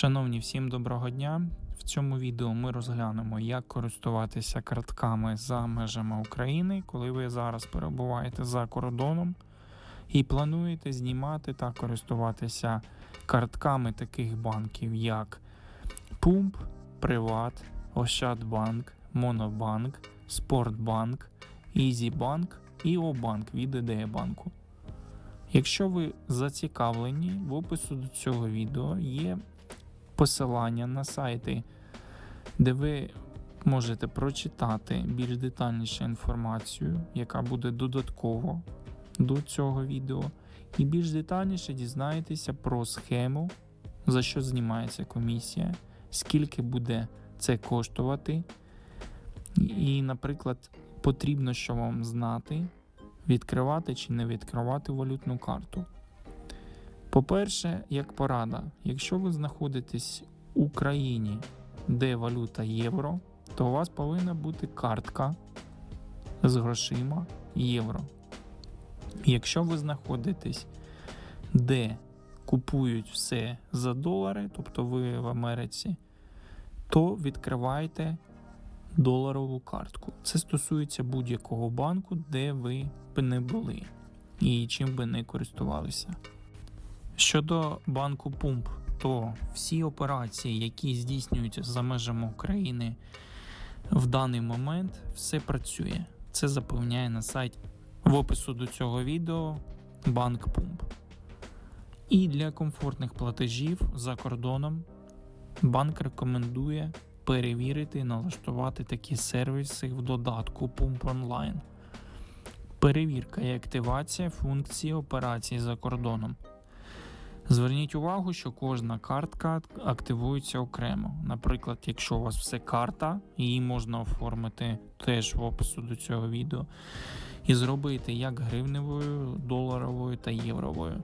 Шановні, всім доброго дня! В цьому відео ми розглянемо, як користуватися картками за межами України, коли ви зараз перебуваєте за кордоном і плануєте знімати та користуватися картками таких банків, як Пумп, Приват, Ощадбанк, Монобанк, Спортбанк, Ізібанк і Обанк від ідея банку. Якщо ви зацікавлені, в опису до цього відео є посилання на сайти, де ви можете прочитати більш детальніше інформацію, яка буде додатково до цього відео, і більш детальніше дізнаєтеся про схему, за що знімається комісія, скільки буде це коштувати. І, наприклад, потрібно, що вам знати, відкривати чи не відкривати валютну карту. По-перше, як порада, якщо ви знаходитесь у країні, де валюта євро, то у вас повинна бути картка з грошима євро. Якщо ви знаходитесь, де купують все за долари, тобто ви в Америці, то відкривайте доларову картку. Це стосується будь-якого банку, де ви б не були і чим би не користувалися. Щодо банку Пумп, то всі операції, які здійснюються за межами України в даний момент, все працює. Це запевняє на сайті в опису до цього відео банк Пумп. І для комфортних платежів за кордоном банк рекомендує перевірити і налаштувати такі сервіси в додатку Pump Online. Перевірка і активація функції операцій за кордоном. Зверніть увагу, що кожна картка активується окремо. Наприклад, якщо у вас все карта, її можна оформити теж в опису до цього відео, і зробити як гривневою, доларовою та євровою.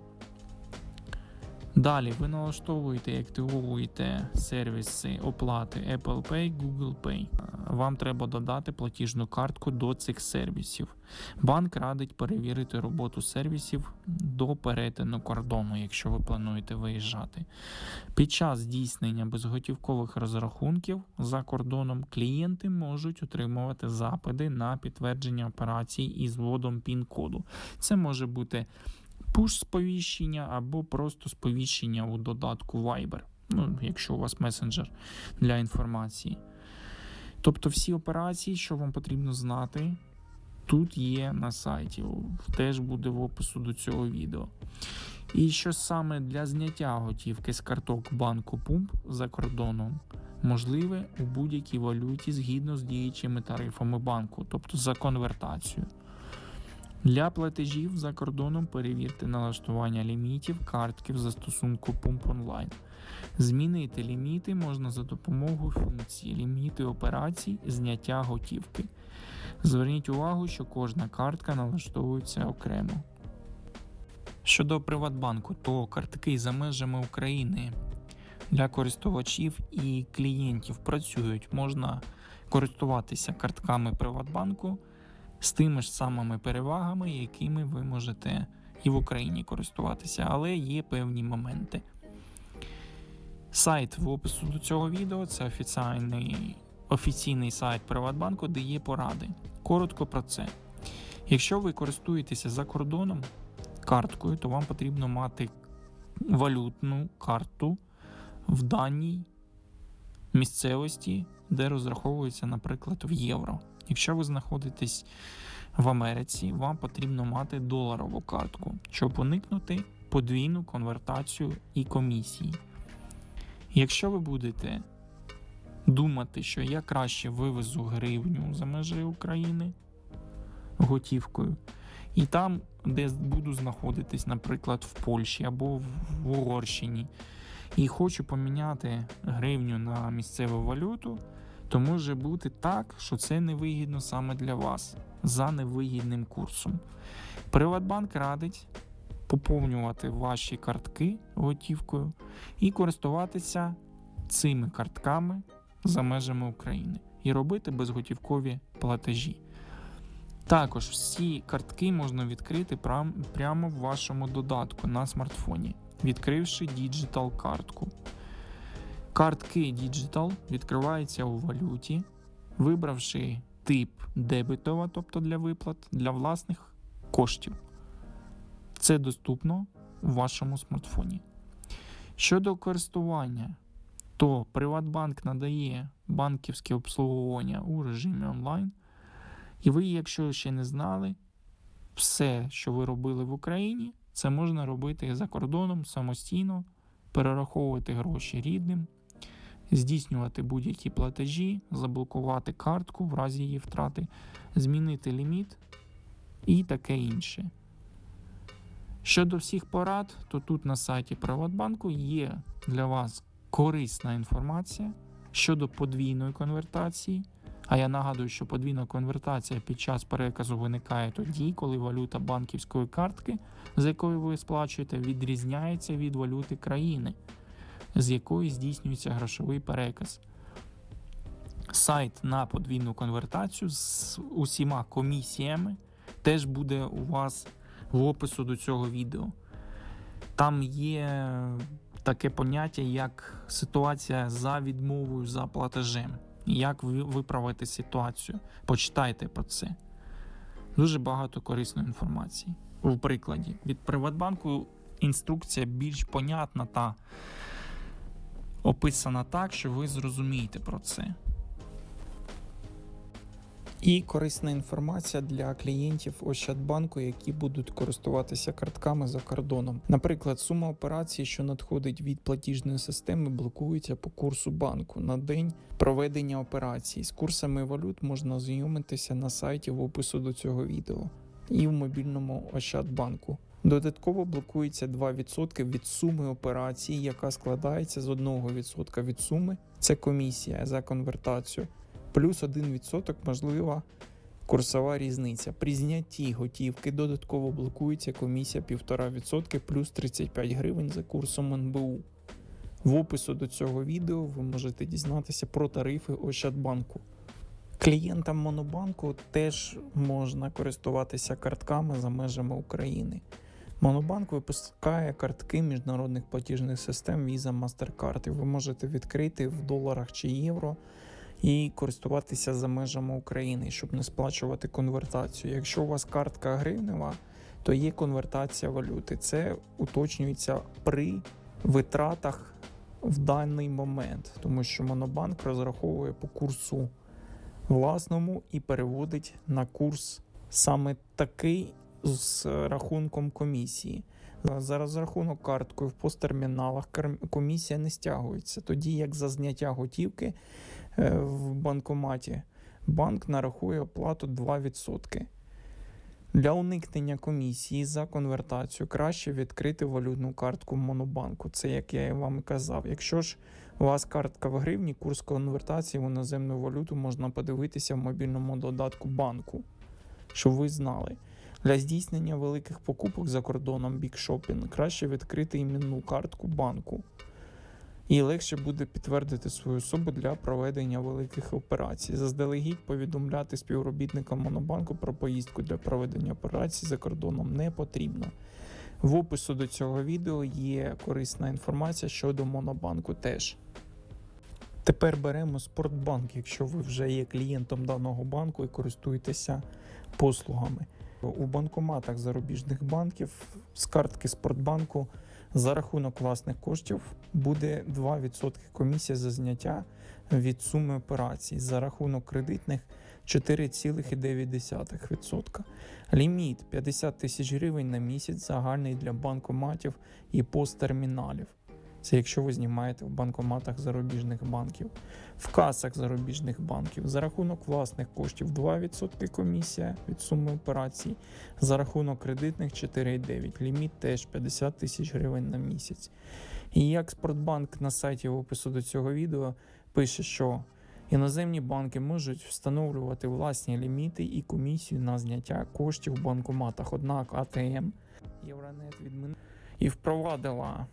Далі ви налаштовуєте і активовуєте сервіси оплати Apple Pay, Google Pay. Вам треба додати платіжну картку до цих сервісів. Банк радить перевірити роботу сервісів до перетину кордону, якщо ви плануєте виїжджати. Під час здійснення безготівкових розрахунків за кордоном клієнти можуть отримувати запити на підтвердження операцій із вводом пін-коду. Це може бути пуш-сповіщення або просто сповіщення у додатку Viber, ну, якщо у вас месенджер для інформації. Тобто всі операції, що вам потрібно знати, тут є на сайті, теж буде в опису до цього відео. І що саме для зняття готівки з карток банку Пумп за кордоном можливе у будь-якій валюті згідно з діючими тарифами банку, тобто за конвертацію. Для платежів за кордоном перевірте налаштування лімітів картки в застосунку Pump Online. Змінити ліміти можна за допомогою функції ліміти операцій зняття готівки. Зверніть увагу, що кожна картка налаштовується окремо. Щодо Приватбанку, то картки за межами України для користувачів і клієнтів працюють. Можна користуватися картками Приватбанку з тими ж самими перевагами, якими ви можете і в Україні користуватися, але є певні моменти. Сайт в опису до цього відео це офіційний, офіційний сайт Приватбанку, де є поради. Коротко про це. Якщо ви користуєтеся за кордоном карткою, то вам потрібно мати валютну карту в даній місцевості, де розраховується, наприклад, в євро. Якщо ви знаходитесь в Америці, вам потрібно мати доларову картку, щоб уникнути подвійну конвертацію і комісії. Якщо ви будете думати, що я краще вивезу гривню за межі України готівкою, і там, де буду знаходитись, наприклад, в Польщі або в Угорщині, і хочу поміняти гривню на місцеву валюту, то може бути так, що це невигідно саме для вас за невигідним курсом. Приватбанк радить поповнювати ваші картки готівкою і користуватися цими картками за межами України і робити безготівкові платежі. Також всі картки можна відкрити прямо в вашому додатку на смартфоні, відкривши діджитал картку. Картки Digital відкриваються у валюті, вибравши тип дебетова, тобто для виплат, для власних коштів. Це доступно у вашому смартфоні. Щодо користування, то Приватбанк надає банківське обслуговування у режимі онлайн. І ви, якщо ще не знали, все, що ви робили в Україні, це можна робити за кордоном самостійно, перераховувати гроші рідним, здійснювати будь-які платежі, заблокувати картку в разі її втрати, змінити ліміт і таке інше. Щодо всіх порад, то тут на сайті Приватбанку є для вас корисна інформація щодо подвійної конвертації. А я нагадую, що подвійна конвертація під час переказу виникає тоді, коли валюта банківської картки, з якою ви сплачуєте, відрізняється від валюти країни, з якої здійснюється грошовий переказ. Сайт на подвійну конвертацію з усіма комісіями теж буде у вас в опису до цього відео. Там є таке поняття, як ситуація за відмовою за платежем. Як ви- виправити ситуацію? Почитайте про це. Дуже багато корисної інформації. У прикладі від Приватбанку інструкція більш понятна та описана так, що ви зрозумієте про це. І корисна інформація для клієнтів Ощадбанку, які будуть користуватися картками за кордоном. Наприклад, сума операцій, що надходить від платіжної системи, блокується по курсу банку на день проведення операцій. З курсами валют можна ознайомитися на сайті в опису до цього відео і в мобільному Ощадбанку. Додатково блокується 2% від суми операцій, яка складається з 1% від суми. Це комісія за конвертацію плюс 1% можлива курсова різниця. При знятті готівки додатково блокується комісія 1,5% плюс 35 гривень за курсом НБУ. В опису до цього відео ви можете дізнатися про тарифи Ощадбанку. Клієнтам Монобанку теж можна користуватися картками за межами України. Монобанк випускає картки міжнародних платіжних систем Visa Mastercard, і ви можете відкрити в доларах чи євро і користуватися за межами України, щоб не сплачувати конвертацію. Якщо у вас картка гривнева, то є конвертація валюти. Це уточнюється при витратах в даний момент, тому що Монобанк розраховує по курсу власному і переводить на курс саме такий з рахунком комісії. За розрахунок карткою в посттерміналах комісія не стягується, тоді як за зняття готівки е, в банкоматі банк нарахує оплату 2%. Для уникнення комісії за конвертацію краще відкрити валютну картку Монобанку. Це як я і вам казав. Якщо ж у вас картка в гривні, курс конвертації в іноземну валюту можна подивитися в мобільному додатку банку, щоб ви знали. Для здійснення великих покупок за кордоном Shopping краще відкрити іменну картку банку. І легше буде підтвердити свою особу для проведення великих операцій. Заздалегідь повідомляти співробітникам Монобанку про поїздку для проведення операцій за кордоном не потрібно. В опису до цього відео є корисна інформація щодо Монобанку теж. Тепер беремо Спортбанк, якщо ви вже є клієнтом даного банку і користуєтеся послугами. У банкоматах зарубіжних банків з картки Спортбанку за рахунок власних коштів буде 2% комісія за зняття від суми операцій. За рахунок кредитних 4,9%. Ліміт 50 тисяч гривень на місяць загальний для банкоматів і посттерміналів. Це якщо ви знімаєте в банкоматах зарубіжних банків, в касах зарубіжних банків за рахунок власних коштів 2% комісія від суми операцій, за рахунок кредитних 4,9%. Ліміт теж 50 тисяч гривень на місяць. І як Спортбанк на сайті в опису до цього відео пише, що іноземні банки можуть встановлювати власні ліміти і комісію на зняття коштів в банкоматах. Однак АТМ Євронет відмінила і впровадила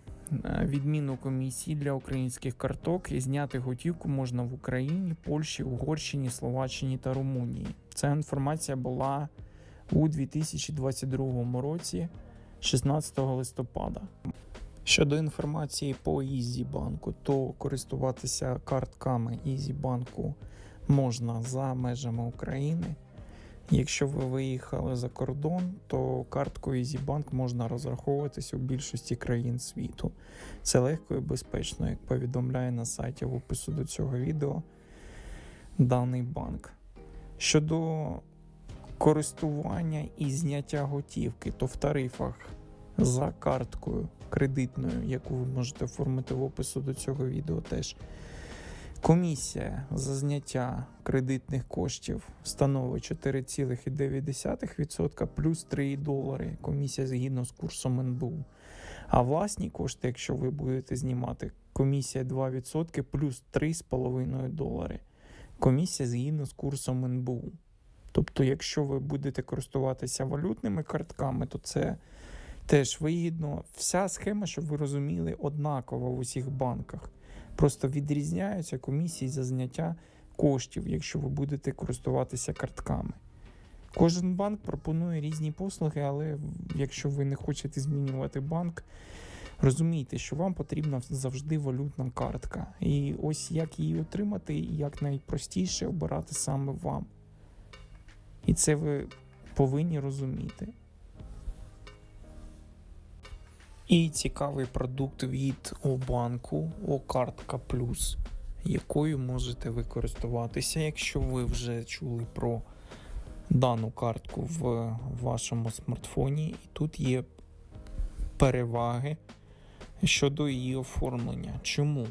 відміну комісії для українських карток і зняти готівку можна в Україні, Польщі, Угорщині, Словаччині та Румунії. Ця інформація була у 2022 році, 16 листопада. Щодо інформації по EasyBank, то користуватися картками EasyBank можна за межами України. Якщо ви виїхали за кордон, то карткою EasyBank можна розраховуватися у більшості країн світу. Це легко і безпечно, як повідомляє на сайті в опису до цього відео даний банк. Щодо користування і зняття готівки, то в тарифах за карткою кредитною, яку ви можете оформити в опису до цього відео теж. Комісія за зняття кредитних коштів становить 4,9% плюс 3 долари. Комісія згідно з курсом НБУ. А власні кошти, якщо ви будете знімати, комісія 2% плюс 3,5 долари. Комісія згідно з курсом НБУ. Тобто, якщо ви будете користуватися валютними картками, то це теж вигідно. Вся схема, щоб ви розуміли, однакова в усіх банках. Просто відрізняються комісії за зняття коштів, якщо ви будете користуватися картками. Кожен банк пропонує різні послуги, але якщо ви не хочете змінювати банк, розумійте, що вам потрібна завжди валютна картка. І ось як її отримати, і як найпростіше обирати саме вам. І це ви повинні розуміти. І цікавий продукт від Обанку О-Картка Плюс, якою можете ви користуватися, якщо ви вже чули про дану картку в вашому смартфоні. І тут є переваги щодо її оформлення. Чому?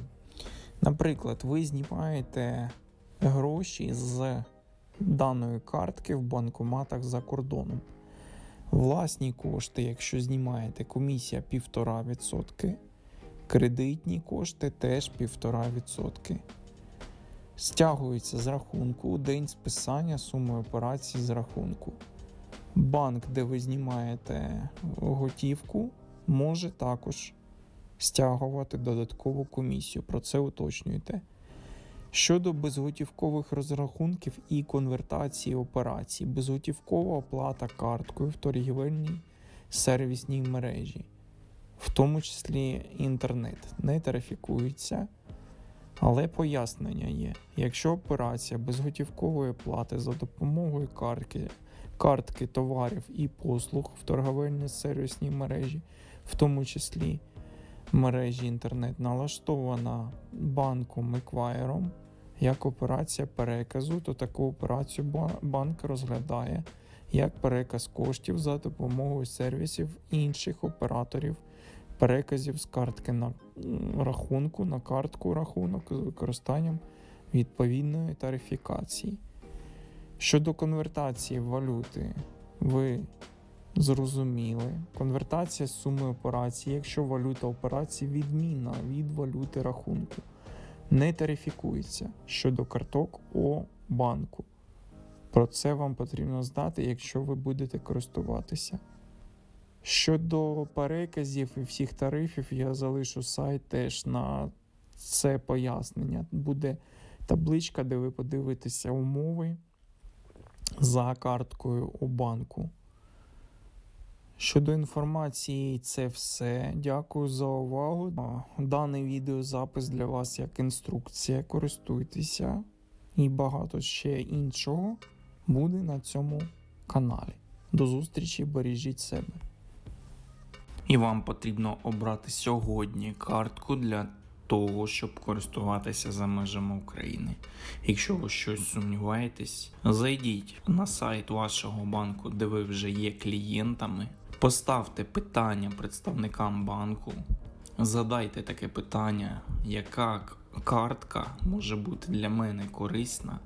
Наприклад, ви знімаєте гроші з даної картки в банкоматах за кордоном. Власні кошти, якщо знімаєте, комісія 1,5%. Кредитні кошти теж 1,5%. Стягується з рахунку у день списання суми операцій з рахунку. Банк, де ви знімаєте готівку, може також стягувати додаткову комісію. Про це уточнюйте. Щодо безготівкових розрахунків і конвертації операцій, безготівкова оплата карткою в торгівельній сервісній мережі, в тому числі інтернет, не тарифікується. Але пояснення є: якщо операція безготівкової оплати за допомогою картки, картки товарів і послуг в торговельній сервісній мережі, в тому числі мережі інтернет, налаштована банком еквайером як операція переказу, то таку операцію банк розглядає як переказ коштів за допомогою сервісів інших операторів переказів з картки на рахунку на картку рахунок з використанням відповідної тарифікації. Щодо конвертації валюти, ви зрозуміли. Конвертація суми операції, якщо валюта операції відмінна від валюти рахунку, не тарифікується щодо карток О банку. Про це вам потрібно знати, якщо ви будете користуватися. Щодо переказів і всіх тарифів, я залишу сайт теж на це пояснення. Буде табличка, де ви подивитеся умови за карткою у банку. Щодо інформації, це все. Дякую за увагу. Даний відеозапис для вас як інструкція. Користуйтеся і багато ще іншого буде на цьому каналі. До зустрічі, бережіть себе. І вам потрібно обрати сьогодні картку для того, щоб користуватися за межами України. Якщо ви щось сумніваєтесь, зайдіть на сайт вашого банку, де ви вже є клієнтами. Поставте питання представникам банку, задайте таке питання, яка картка може бути для мене корисна